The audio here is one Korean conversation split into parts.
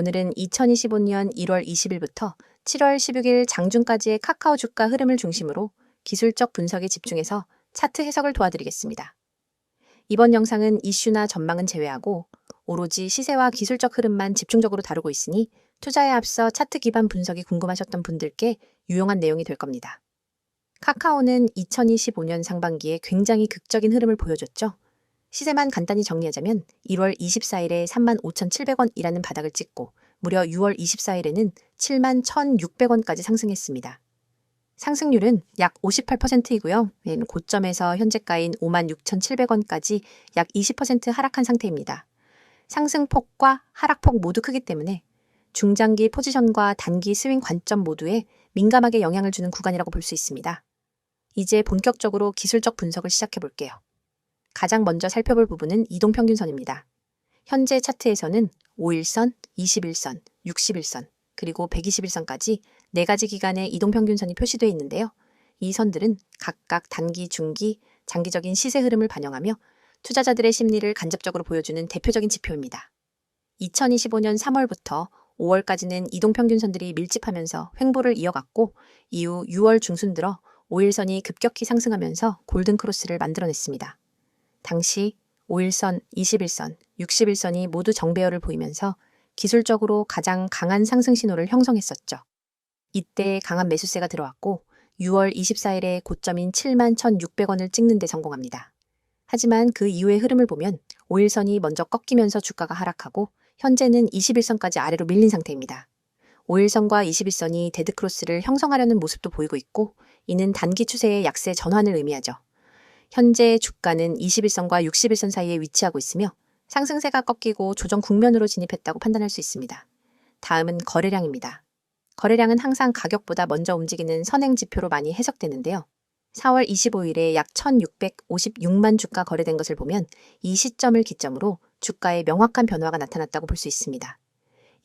오늘은 2025년 1월 20일부터 7월 16일 장중까지의 카카오 주가 흐름을 중심으로 기술적 분석에 집중해서 차트 해석을 도와드리겠습니다. 이번 영상은 이슈나 전망은 제외하고 오로지 시세와 기술적 흐름만 집중적으로 다루고 있으니 투자에 앞서 차트 기반 분석이 궁금하셨던 분들께 유용한 내용이 될 겁니다. 카카오는 2025년 상반기에 굉장히 극적인 흐름을 보여줬죠. 시세만 간단히 정리하자면 1월 24일에 35,700원이라는 바닥을 찍고 무려 6월 24일에는 71,1,600원까지 상승했습니다. 상승률은 약 58%이고요. 고점에서 현재가인 56,700원까지 약 20% 하락한 상태입니다. 상승폭과 하락폭 모두 크기 때문에 중장기 포지션과 단기 스윙 관점 모두에 민감하게 영향을 주는 구간이라고 볼 수 있습니다. 이제 본격적으로 기술적 분석을 시작해 볼게요. 가장 먼저 살펴볼 부분은 이동평균선입니다. 현재 차트에서는 5일선, 21선, 61선, 그리고 121선까지 네 가지 기간의 이동평균선이 표시되어 있는데요. 이 선들은 각각 단기, 중기, 장기적인 시세 흐름을 반영하며 투자자들의 심리를 간접적으로 보여주는 대표적인 지표입니다. 2025년 3월부터 5월까지는 이동평균선들이 밀집하면서 횡보를 이어갔고 이후 6월 중순 들어 5일선이 급격히 상승하면서 골든크로스를 만들어냈습니다. 당시 5일선, 21선, 61선이 모두 정배열을 보이면서 기술적으로 가장 강한 상승 신호를 형성했었죠. 이때 강한 매수세가 들어왔고 6월 24일에 고점인 7만 1,600원을 찍는 데 성공합니다. 하지만 그 이후의 흐름을 보면 5일선이 먼저 꺾이면서 주가가 하락하고 현재는 21선까지 아래로 밀린 상태입니다. 5일선과 21선이 데드크로스를 형성하려는 모습도 보이고 있고 이는 단기 추세의 약세 전환을 의미하죠. 현재 주가는 21선과 61선 사이에 위치하고 있으며 상승세가 꺾이고 조정 국면으로 진입했다고 판단할 수 있습니다. 다음은 거래량입니다. 거래량은 항상 가격보다 먼저 움직이는 선행 지표로 많이 해석되는데요. 4월 25일에 약 1,656만 주가 거래된 것을 보면 이 시점을 기점으로 주가에 명확한 변화가 나타났다고 볼 수 있습니다.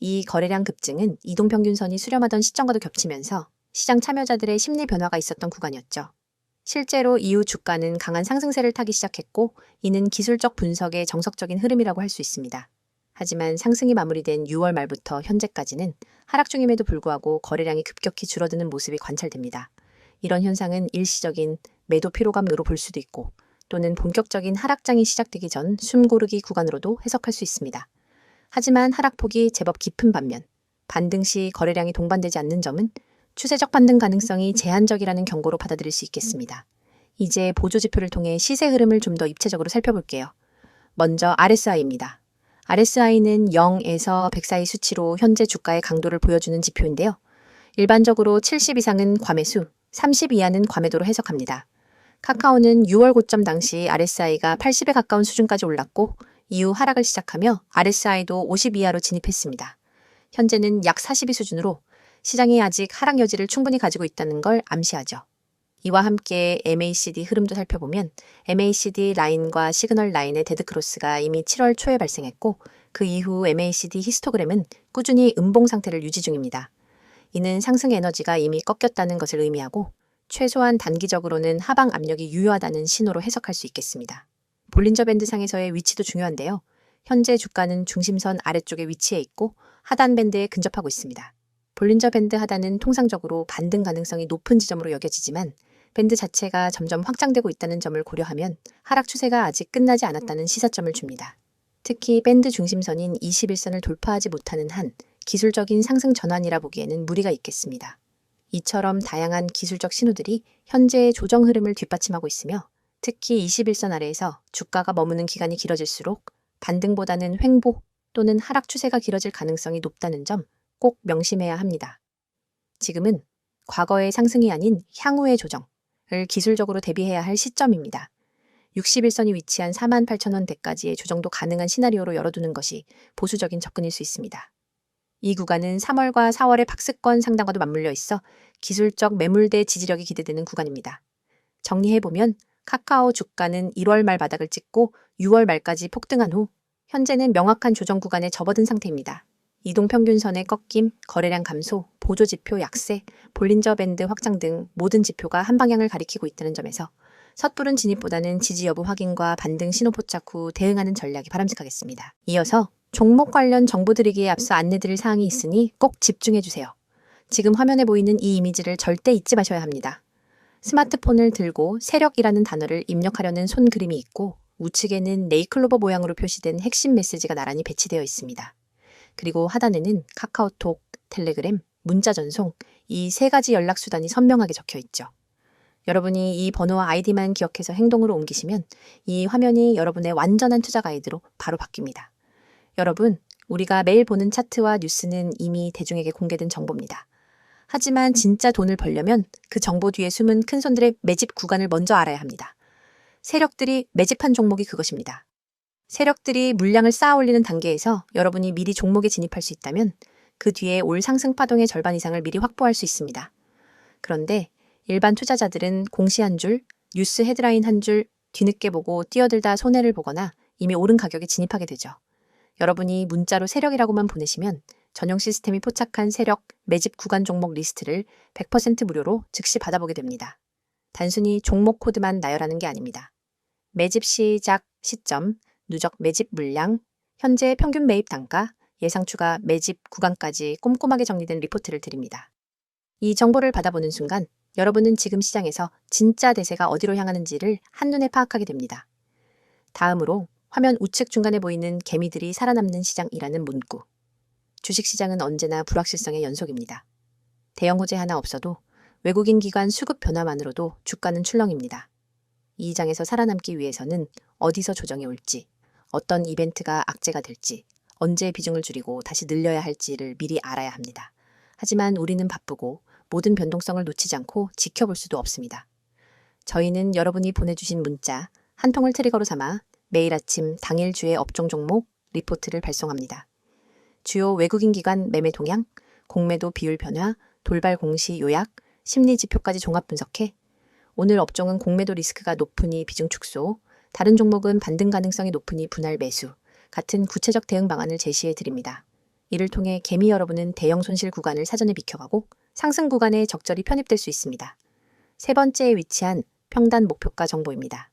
이 거래량 급증은 이동평균선이 수렴하던 시점과도 겹치면서 시장 참여자들의 심리 변화가 있었던 구간이었죠. 실제로 이후 주가는 강한 상승세를 타기 시작했고 이는 기술적 분석의 정석적인 흐름이라고 할 수 있습니다. 하지만 상승이 마무리된 6월 말부터 현재까지는 하락 중임에도 불구하고 거래량이 급격히 줄어드는 모습이 관찰됩니다. 이런 현상은 일시적인 매도 피로감으로 볼 수도 있고 또는 본격적인 하락장이 시작되기 전 숨고르기 구간으로도 해석할 수 있습니다. 하지만 하락폭이 제법 깊은 반면 반등 시 거래량이 동반되지 않는 점은 추세적 반등 가능성이 제한적이라는 경고로 받아들일 수 있겠습니다. 이제 보조지표를 통해 시세 흐름을 좀 더 입체적으로 살펴볼게요. 먼저 RSI입니다. RSI는 0에서 100 사이 수치로 현재 주가의 강도를 보여주는 지표인데요. 일반적으로 70 이상은 과매수, 30 이하는 과매도로 해석합니다. 카카오는 6월 고점 당시 RSI가 80에 가까운 수준까지 올랐고 이후 하락을 시작하며 RSI도 50 이하로 진입했습니다. 현재는 약 42 수준으로 시장이 아직 하락 여지를 충분히 가지고 있다는 걸 암시하죠. 이와 함께 MACD 흐름도 살펴보면 MACD 라인과 시그널 라인의 데드크로스가 이미 7월 초에 발생했고 그 이후 MACD 히스토그램은 꾸준히 음봉 상태를 유지 중입니다. 이는 상승 에너지가 이미 꺾였다는 것을 의미하고 최소한 단기적으로는 하방 압력이 유효하다는 신호로 해석할 수 있겠습니다. 볼린저 밴드 상에서의 위치도 중요한데요. 현재 주가는 중심선 아래쪽에 위치해 있고 하단 밴드에 근접하고 있습니다. 볼린저 밴드 하단은 통상적으로 반등 가능성이 높은 지점으로 여겨지지만 밴드 자체가 점점 확장되고 있다는 점을 고려하면 하락 추세가 아직 끝나지 않았다는 시사점을 줍니다. 특히 밴드 중심선인 21선을 돌파하지 못하는 한 기술적인 상승 전환이라 보기에는 무리가 있겠습니다. 이처럼 다양한 기술적 신호들이 현재의 조정 흐름을 뒷받침하고 있으며 특히 21선 아래에서 주가가 머무는 기간이 길어질수록 반등보다는 횡보 또는 하락 추세가 길어질 가능성이 높다는 점 꼭 명심해야 합니다. 지금은 과거의 상승이 아닌 향후의 조정을 기술적으로 대비해야 할 시점입니다. 61선이 위치한 4만 8천원대까지의 조정도 가능한 시나리오로 열어두는 것이 보수적인 접근일 수 있습니다. 이 구간은 3월과 4월의 박스권 상단과도 맞물려 있어 기술적 매물대 지지력이 기대되는 구간입니다. 정리해보면 카카오 주가는 1월 말 바닥을 찍고 6월 말까지 폭등한 후 현재는 명확한 조정 구간에 접어든 상태입니다. 이동평균선의 꺾임, 거래량 감소, 보조지표 약세, 볼린저 밴드 확장 등 모든 지표가 한 방향을 가리키고 있다는 점에서 섣부른 진입보다는 지지 여부 확인과 반등 신호 포착 후 대응하는 전략이 바람직하겠습니다. 이어서 종목 관련 정보 드리기에 앞서 안내드릴 사항이 있으니 꼭 집중해 주세요. 지금 화면에 보이는 이 이미지를 절대 잊지 마셔야 합니다. 스마트폰을 들고 세력이라는 단어를 입력하려는 손 그림이 있고 우측에는 네이클로버 모양으로 표시된 핵심 메시지가 나란히 배치되어 있습니다. 그리고 하단에는 카카오톡, 텔레그램, 문자 전송 이 세 가지 연락 수단이 선명하게 적혀 있죠. 여러분이 이 번호와 아이디만 기억해서 행동으로 옮기시면 이 화면이 여러분의 완전한 투자 가이드로 바로 바뀝니다. 여러분, 우리가 매일 보는 차트와 뉴스는 이미 대중에게 공개된 정보입니다. 하지만 진짜 돈을 벌려면 그 정보 뒤에 숨은 큰 손들의 매집 구간을 먼저 알아야 합니다. 세력들이 매집한 종목이 그것입니다. 세력들이 물량을 쌓아 올리는 단계에서 여러분이 미리 종목에 진입할 수 있다면 그 뒤에 올 상승 파동의 절반 이상을 미리 확보할 수 있습니다. 그런데 일반 투자자들은 공시 한 줄, 뉴스 헤드라인 한 줄 뒤늦게 보고 뛰어들다 손해를 보거나 이미 오른 가격에 진입하게 되죠. 여러분이 문자로 세력이라고만 보내시면 전용 시스템이 포착한 세력 매집 구간 종목 리스트를 100% 무료로 즉시 받아보게 됩니다. 단순히 종목 코드만 나열하는 게 아닙니다. 매집 시작 시점, 누적 매집 물량, 현재 평균 매입 단가, 예상 추가 매집 구간까지 꼼꼼하게 정리된 리포트를 드립니다. 이 정보를 받아보는 순간 여러분은 지금 시장에서 진짜 대세가 어디로 향하는지를 한눈에 파악하게 됩니다. 다음으로 화면 우측 중간에 보이는 개미들이 살아남는 시장이라는 문구. 주식시장은 언제나 불확실성의 연속입니다. 대형 호재 하나 없어도 외국인 기관 수급 변화만으로도 주가는 출렁입니다. 이 장에서 살아남기 위해서는 어디서 조정이 올지, 어떤 이벤트가 악재가 될지, 언제 비중을 줄이고 다시 늘려야 할지를 미리 알아야 합니다. 하지만 우리는 바쁘고 모든 변동성을 놓치지 않고 지켜볼 수도 없습니다. 저희는 여러분이 보내주신 문자 한 통을 트리거로 삼아 매일 아침 당일 주의 업종 종목 리포트를 발송합니다. 주요 외국인 기관 매매 동향, 공매도 비율 변화, 돌발 공시 요약, 심리 지표까지 종합 분석해 오늘 업종은 공매도 리스크가 높으니 비중 축소, 다른 종목은 반등 가능성이 높으니 분할 매수 같은 구체적 대응 방안을 제시해 드립니다. 이를 통해 개미 여러분은 대형 손실 구간을 사전에 비켜가고 상승 구간에 적절히 편입될 수 있습니다. 세 번째에 위치한 평단 목표가 정보입니다.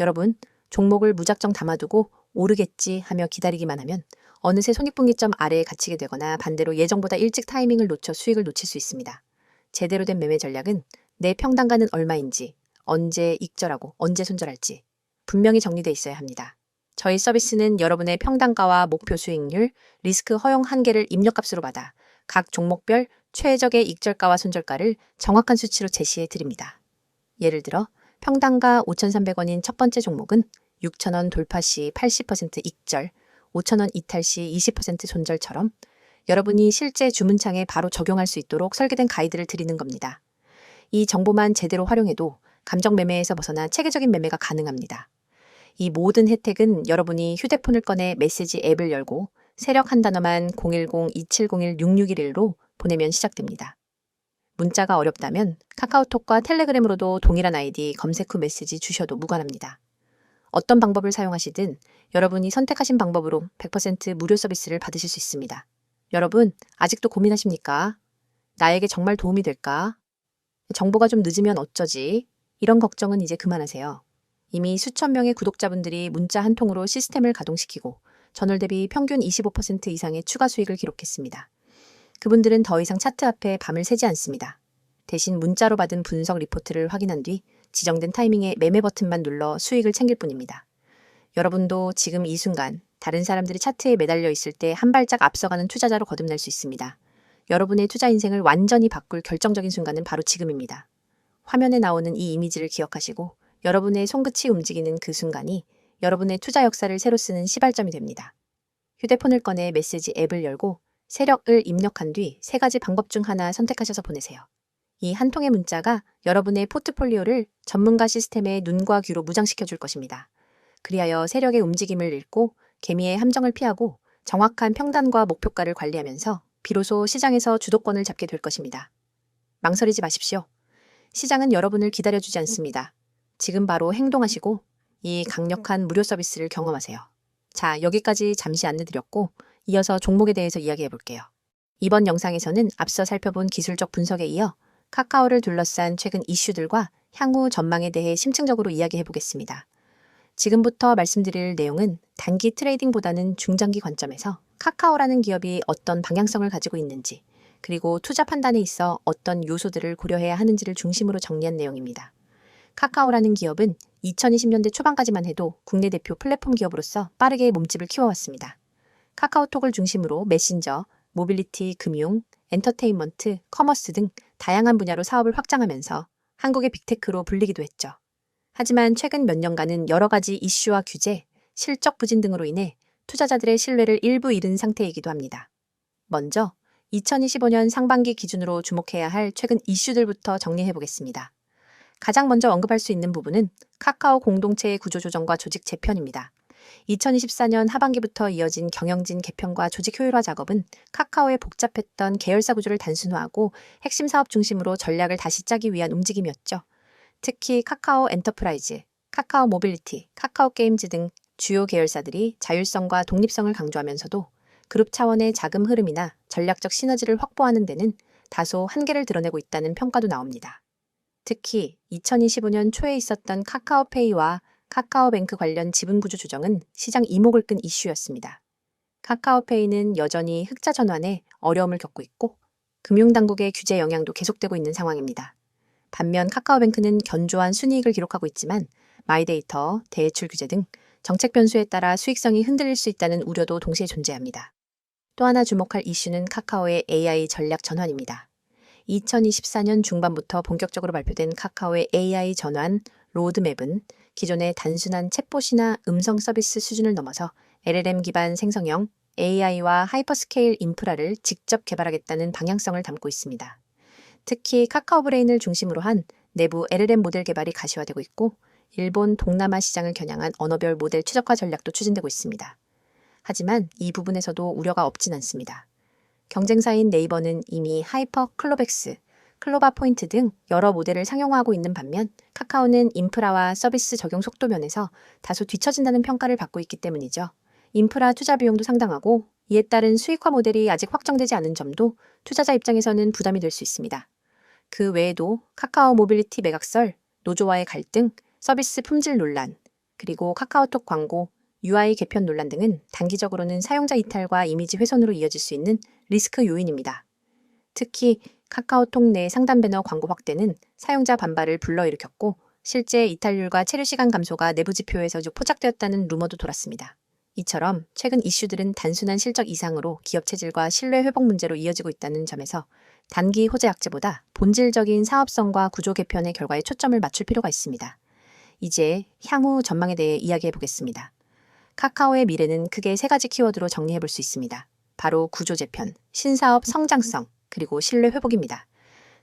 여러분, 종목을 무작정 담아두고 오르겠지 하며 기다리기만 하면 어느새 손익분기점 아래에 갇히게 되거나 반대로 예정보다 일찍 타이밍을 놓쳐 수익을 놓칠 수 있습니다. 제대로 된 매매 전략은 내 평단가는 얼마인지, 언제 익절하고 언제 손절할지 분명히 정리돼 있어야 합니다. 저희 서비스는 여러분의 평단가와 목표 수익률, 리스크 허용 한계를 입력값으로 받아 각 종목별 최적의 익절가와 손절가를 정확한 수치로 제시해 드립니다. 예를 들어 평단가 5,300원인 첫 번째 종목은 6,000원 돌파 시 80% 익절, 5,000원 이탈 시 20% 손절처럼 여러분이 실제 주문창에 바로 적용할 수 있도록 설계된 가이드를 드리는 겁니다. 이 정보만 제대로 활용해도 감정 매매에서 벗어나 체계적인 매매가 가능합니다. 이 모든 혜택은 여러분이 휴대폰을 꺼내 메시지 앱을 열고 세력 한 단어만 010-2701-6611로 보내면 시작됩니다. 문자가 어렵다면 카카오톡과 텔레그램으로도 동일한 아이디 검색 후 메시지 주셔도 무관합니다. 어떤 방법을 사용하시든 여러분이 선택하신 방법으로 100% 무료 서비스를 받으실 수 있습니다. 여러분, 아직도 고민하십니까? 나에게 정말 도움이 될까? 정보가 좀 늦으면 어쩌지? 이런 걱정은 이제 그만하세요. 이미 수천 명의 구독자분들이 문자 한 통으로 시스템을 가동시키고 전월 대비 평균 25% 이상의 추가 수익을 기록했습니다. 그분들은 더 이상 차트 앞에 밤을 새지 않습니다. 대신 문자로 받은 분석 리포트를 확인한 뒤 지정된 타이밍에 매매 버튼만 눌러 수익을 챙길 뿐입니다. 여러분도 지금 이 순간 다른 사람들이 차트에 매달려 있을 때 한 발짝 앞서가는 투자자로 거듭날 수 있습니다. 여러분의 투자 인생을 완전히 바꿀 결정적인 순간은 바로 지금입니다. 화면에 나오는 이 이미지를 기억하시고 여러분의 손끝이 움직이는 그 순간이 여러분의 투자 역사를 새로 쓰는 시발점이 됩니다. 휴대폰을 꺼내 메시지 앱을 열고 세력을 입력한 뒤 세 가지 방법 중 하나 선택하셔서 보내세요. 이 한 통의 문자가 여러분의 포트폴리오를 전문가 시스템의 눈과 귀로 무장시켜 줄 것입니다. 그리하여 세력의 움직임을 읽고 개미의 함정을 피하고 정확한 평단과 목표가를 관리하면서 비로소 시장에서 주도권을 잡게 될 것입니다. 망설이지 마십시오. 시장은 여러분을 기다려주지 않습니다. 지금 바로 행동하시고 이 강력한 무료 서비스를 경험하세요. 자, 여기까지 잠시 안내 드렸고 이어서 종목에 대해서 이야기해 볼게요. 이번 영상에서는 앞서 살펴본 기술적 분석에 이어 카카오를 둘러싼 최근 이슈들과 향후 전망에 대해 심층적으로 이야기해 보겠습니다. 지금부터 말씀드릴 내용은 단기 트레이딩보다는 중장기 관점에서 카카오라는 기업이 어떤 방향성을 가지고 있는지, 그리고 투자 판단에 있어 어떤 요소들을 고려해야 하는지를 중심으로 정리한 내용입니다. 카카오라는 기업은 2020년대 초반까지만 해도 국내 대표 플랫폼 기업으로서 빠르게 몸집을 키워왔습니다. 카카오톡을 중심으로 메신저, 모빌리티, 금융, 엔터테인먼트, 커머스 등 다양한 분야로 사업을 확장하면서 한국의 빅테크로 불리기도 했죠. 하지만 최근 몇 년간은 여러 가지 이슈와 규제, 실적 부진 등으로 인해 투자자들의 신뢰를 일부 잃은 상태이기도 합니다. 먼저 2025년 상반기 기준으로 주목해야 할 최근 이슈들부터 정리해 보겠습니다. 가장 먼저 언급할 수 있는 부분은 카카오 공동체의 구조조정과 조직 재편입니다. 2024년 하반기부터 이어진 경영진 개편과 조직 효율화 작업은 카카오의 복잡했던 계열사 구조를 단순화하고 핵심 사업 중심으로 전략을 다시 짜기 위한 움직임이었죠. 특히 카카오 엔터프라이즈, 카카오 모빌리티, 카카오 게임즈 등 주요 계열사들이 자율성과 독립성을 강조하면서도 그룹 차원의 자금 흐름이나 전략적 시너지를 확보하는 데는 다소 한계를 드러내고 있다는 평가도 나옵니다. 특히 2025년 초에 있었던 카카오페이와 카카오뱅크 관련 지분구조 조정은 시장 이목을 끈 이슈였습니다. 카카오페이는 여전히 흑자 전환에 어려움을 겪고 있고 금융당국의 규제 영향도 계속되고 있는 상황입니다. 반면 카카오뱅크는 견조한 순이익을 기록하고 있지만 마이데이터, 대출 규제 등 정책 변수에 따라 수익성이 흔들릴 수 있다는 우려도 동시에 존재합니다. 또 하나 주목할 이슈는 카카오의 AI 전략 전환입니다. 2024년 중반부터 본격적으로 발표된 카카오의 AI 전환 로드맵은 기존의 단순한 챗봇이나 음성 서비스 수준을 넘어서 LLM 기반 생성형 AI와 하이퍼스케일 인프라를 직접 개발하겠다는 방향성을 담고 있습니다. 특히 카카오 브레인을 중심으로 한 내부 LLM 모델 개발이 가시화되고 있고 일본 동남아 시장을 겨냥한 언어별 모델 최적화 전략도 추진되고 있습니다. 하지만 이 부분에서도 우려가 없진 않습니다. 경쟁사인 네이버는 이미 하이퍼 클로백스, 클로바 포인트 등 여러 모델을 상용화하고 있는 반면 카카오는 인프라와 서비스 적용 속도 면에서 다소 뒤처진다는 평가를 받고 있기 때문이죠. 인프라 투자 비용도 상당하고 이에 따른 수익화 모델이 아직 확정되지 않은 점도 투자자 입장에서는 부담이 될 수 있습니다. 그 외에도 카카오 모빌리티 매각설, 노조와의 갈등, 서비스 품질 논란, 그리고 카카오톡 광고, UI 개편 논란 등은 단기적으로는 사용자 이탈과 이미지 훼손으로 이어질 수 있는 리스크 요인입니다. 특히 카카오톡 내 상단 배너 광고 확대는 사용자 반발을 불러일으켰고 실제 이탈률과 체류 시간 감소가 내부 지표에서 포착되었다는 루머도 돌았습니다. 이처럼 최근 이슈들은 단순한 실적 이상으로 기업 체질과 신뢰 회복 문제로 이어지고 있다는 점에서 단기 호재 악재보다 본질적인 사업성과 구조 개편의 결과에 초점을 맞출 필요가 있습니다. 이제 향후 전망에 대해 이야기해 보겠습니다. 카카오의 미래는 크게 세 가지 키워드로 정리해 볼 수 있습니다. 바로 구조 재편, 신사업 성장성, 그리고 신뢰 회복입니다.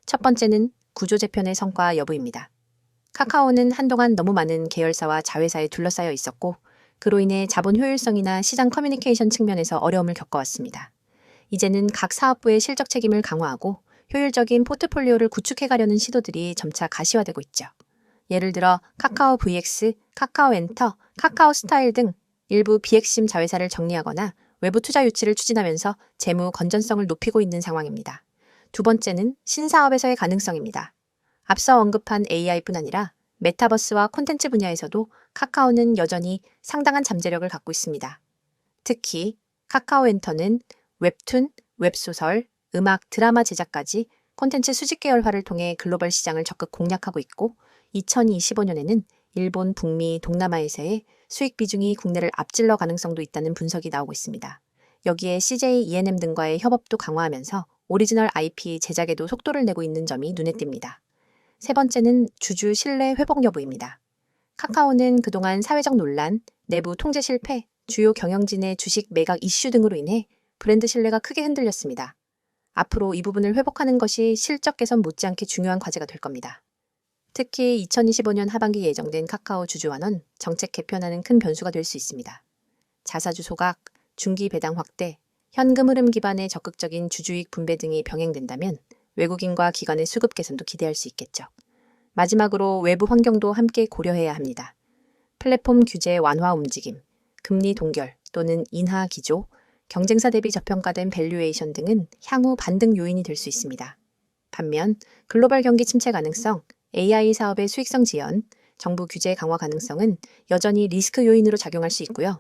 첫 번째는 구조 재편의 성과 여부입니다. 카카오는 한동안 너무 많은 계열사와 자회사에 둘러싸여 있었고 그로 인해 자본 효율성이나 시장 커뮤니케이션 측면에서 어려움을 겪어왔습니다. 이제는 각 사업부의 실적 책임을 강화하고 효율적인 포트폴리오를 구축해 가려는 시도들이 점차 가시화되고 있죠. 예를 들어 카카오 VX, 카카오 엔터, 카카오 스타일 등 일부 비핵심 자회사를 정리하거나 외부 투자 유치를 추진하면서 재무 건전성을 높이고 있는 상황입니다. 두 번째는 신사업에서의 가능성입니다. 앞서 언급한 AI뿐 아니라 메타버스와 콘텐츠 분야에서도 카카오는 여전히 상당한 잠재력을 갖고 있습니다. 특히 카카오 엔터는 웹툰, 웹소설, 음악, 드라마 제작까지 콘텐츠 수직 계열화를 통해 글로벌 시장을 적극 공략하고 있고 2025년에는 일본, 북미, 동남아에서의 수익 비중이 국내를 앞질러 가능성도 있다는 분석이 나오고 있습니다. 여기에 CJ ENM 등과의 협업도 강화하면서 오리지널 IP 제작에도 속도를 내고 있는 점이 눈에 띕니다. 세 번째는 주주 신뢰 회복 여부입니다. 카카오는 그동안 사회적 논란, 내부 통제 실패, 주요 경영진의 주식 매각 이슈 등으로 인해 브랜드 신뢰가 크게 흔들렸습니다. 앞으로 이 부분을 회복하는 것이 실적 개선 못지않게 중요한 과제가 될 겁니다. 특히 2025년 하반기 예정된 카카오 주주환원 정책 개편하는 큰 변수가 될 수 있습니다. 자사주 소각, 중기 배당 확대, 현금 흐름 기반의 적극적인 주주익 분배 등이 병행된다면 외국인과 기관의 수급 개선도 기대할 수 있겠죠. 마지막으로 외부 환경도 함께 고려해야 합니다. 플랫폼 규제 완화 움직임, 금리 동결 또는 인하 기조, 경쟁사 대비 저평가된 밸류에이션 등은 향후 반등 요인이 될 수 있습니다. 반면 글로벌 경기 침체 가능성, AI 사업의 수익성 지연, 정부 규제 강화 가능성은 여전히 리스크 요인으로 작용할 수 있고요.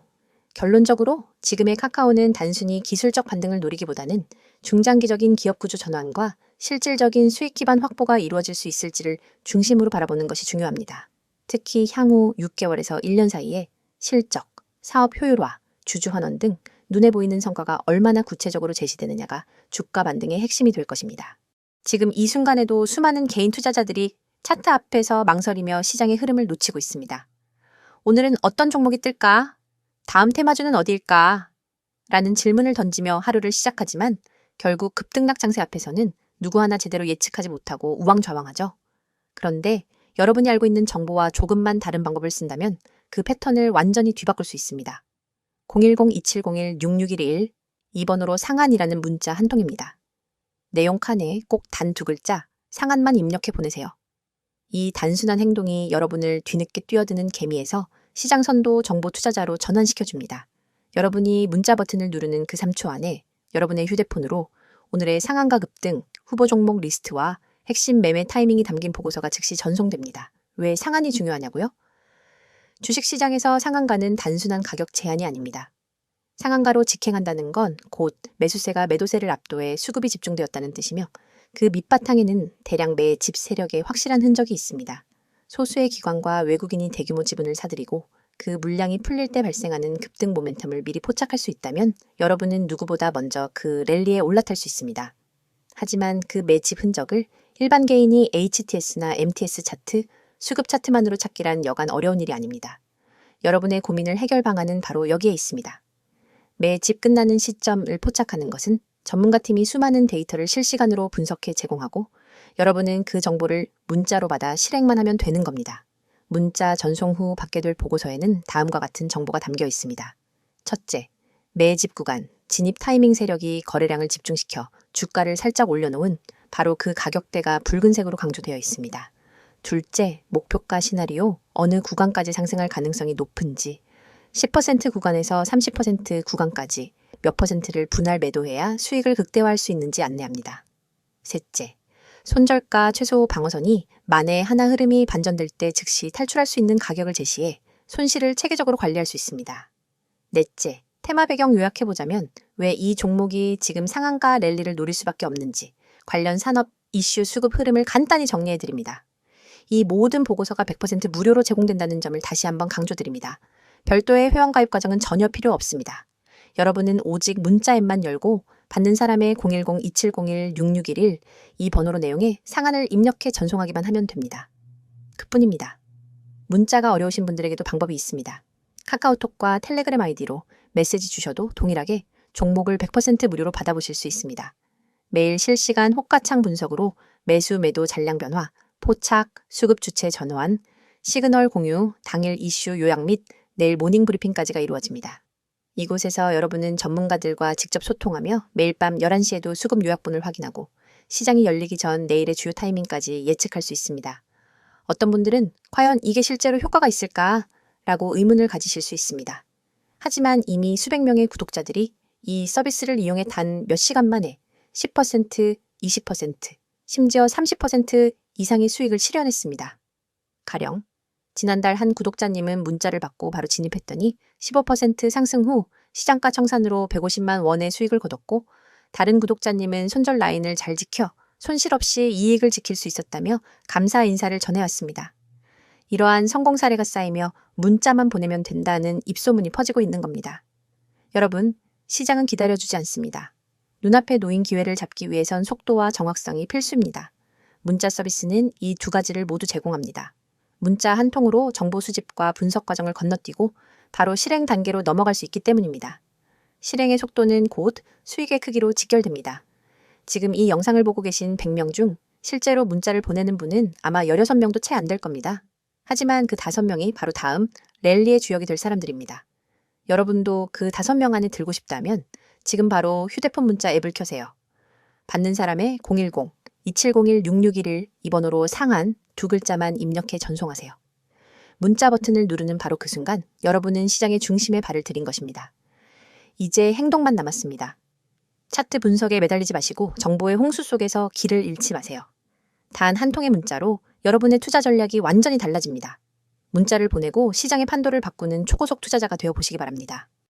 결론적으로 지금의 카카오는 단순히 기술적 반등을 노리기보다는 중장기적인 기업 구조 전환과 실질적인 수익 기반 확보가 이루어질 수 있을지를 중심으로 바라보는 것이 중요합니다. 특히 향후 6개월에서 1년 사이에 실적, 사업 효율화, 주주 환원 등 눈에 보이는 성과가 얼마나 구체적으로 제시되느냐가 주가 반등의 핵심이 될 것입니다. 지금 이 순간에도 수많은 개인 투자자들이 차트 앞에서 망설이며 시장의 흐름을 놓치고 있습니다. 오늘은 어떤 종목이 뜰까? 다음 테마주는 어디일까? 라는 질문을 던지며 하루를 시작하지만 결국 급등락 장세 앞에서는 누구 하나 제대로 예측하지 못하고 우왕좌왕하죠. 그런데 여러분이 알고 있는 정보와 조금만 다른 방법을 쓴다면 그 패턴을 완전히 뒤바꿀 수 있습니다. 010-2701-6611 2번으로 상한이라는 문자 한 통입니다. 내용 칸에 꼭 단 두 글자 상한만 입력해 보내세요. 이 단순한 행동이 여러분을 뒤늦게 뛰어드는 개미에서 시장 선도 정보 투자자로 전환시켜 줍니다. 여러분이 문자 버튼을 누르는 그 3초 안에 여러분의 휴대폰으로 오늘의 상한가 급등, 후보 종목 리스트와 핵심 매매 타이밍이 담긴 보고서가 즉시 전송됩니다. 왜 상한이 중요하냐고요? 주식시장에서 상한가는 단순한 가격 제한이 아닙니다. 상한가로 직행한다는 건 곧 매수세가 매도세를 압도해 수급이 집중되었다는 뜻이며 그 밑바탕에는 대량 매집 세력의 확실한 흔적이 있습니다. 소수의 기관과 외국인이 대규모 지분을 사들이고 그 물량이 풀릴 때 발생하는 급등 모멘텀을 미리 포착할 수 있다면 여러분은 누구보다 먼저 그 랠리에 올라탈 수 있습니다. 하지만 그 매집 흔적을 일반 개인이 HTS나 MTS 차트, 수급 차트만으로 찾기란 여간 어려운 일이 아닙니다. 여러분의 고민을 해결 방안은 바로 여기에 있습니다. 매 집 끝나는 시점을 포착하는 것은 전문가팀이 수많은 데이터를 실시간으로 분석해 제공하고 여러분은 그 정보를 문자로 받아 실행만 하면 되는 겁니다. 문자 전송 후 받게 될 보고서에는 다음과 같은 정보가 담겨 있습니다. 첫째, 매집 구간, 진입 타이밍 세력이 거래량을 집중시켜 주가를 살짝 올려놓은 바로 그 가격대가 붉은색으로 강조되어 있습니다. 둘째, 목표가 시나리오, 어느 구간까지 상승할 가능성이 높은지, 10% 구간에서 30% 구간까지 몇 퍼센트를 분할 매도해야 수익을 극대화할 수 있는지 안내합니다. 셋째, 손절가 최소 방어선이 만에 하나 흐름이 반전될 때 즉시 탈출할 수 있는 가격을 제시해 손실을 체계적으로 관리할 수 있습니다. 넷째, 테마 배경 요약해보자면 왜 이 종목이 지금 상한가 랠리를 노릴 수밖에 없는지 관련 산업 이슈 수급 흐름을 간단히 정리해드립니다. 이 모든 보고서가 100% 무료로 제공된다는 점을 다시 한번 강조드립니다. 별도의 회원가입 과정은 전혀 필요 없습니다. 여러분은 오직 문자 앱만 열고 받는 사람의 010-2701-6611 이 번호로 내용에 상한을 입력해 전송하기만 하면 됩니다. 그뿐입니다. 문자가 어려우신 분들에게도 방법이 있습니다. 카카오톡과 텔레그램 아이디로 메시지 주셔도 동일하게 종목을 100% 무료로 받아보실 수 있습니다. 매일 실시간 호가창 분석으로 매수 매도 잔량 변화, 포착, 수급 주체 전환, 시그널 공유, 당일 이슈 요약 및 내일 모닝 브리핑까지가 이루어집니다. 이곳에서 여러분은 전문가들과 직접 소통하며 매일 밤 11시에도 수급 요약본을 확인하고 시장이 열리기 전 내일의 주요 타이밍까지 예측할 수 있습니다. 어떤 분들은 과연 이게 실제로 효과가 있을까? 라고 의문을 가지실 수 있습니다. 하지만 이미 수백 명의 구독자들이 이 서비스를 이용해 단 몇 시간 만에 10%, 20%, 심지어 30% 이상의 수익을 실현했습니다. 가령 지난달 한 구독자님은 문자를 받고 바로 진입했더니 15% 상승 후 시장가 청산으로 150만 원의 수익을 거뒀고 다른 구독자님은 손절 라인을 잘 지켜 손실 없이 이익을 지킬 수 있었다며 감사 인사를 전해왔습니다. 이러한 성공 사례가 쌓이며 문자만 보내면 된다는 입소문이 퍼지고 있는 겁니다. 여러분, 시장은 기다려주지 않습니다. 눈앞에 놓인 기회를 잡기 위해선 속도와 정확성이 필수입니다. 문자 서비스는 이 두 가지를 모두 제공합니다. 문자 한 통으로 정보 수집과 분석 과정을 건너뛰고 바로 실행 단계로 넘어갈 수 있기 때문입니다. 실행의 속도는 곧 수익의 크기로 직결됩니다. 지금 이 영상을 보고 계신 100명 중 실제로 문자를 보내는 분은 아마 16명도 채 안 될 겁니다. 하지만 그 5명이 바로 다음 랠리의 주역이 될 사람들입니다. 여러분도 그 5명 안에 들고 싶다면 지금 바로 휴대폰 문자 앱을 켜세요. 받는 사람의 010-2701-6611 이번호로 상한 두 글자만 입력해 전송하세요. 문자 버튼을 누르는 바로 그 순간 여러분은 시장의 중심에 발을 들인 것입니다. 이제 행동만 남았습니다. 차트 분석에 매달리지 마시고 정보의 홍수 속에서 길을 잃지 마세요. 단 한 통의 문자로 여러분의 투자 전략이 완전히 달라집니다. 문자를 보내고 시장의 판도를 바꾸는 초고속 투자자가 되어 보시기 바랍니다.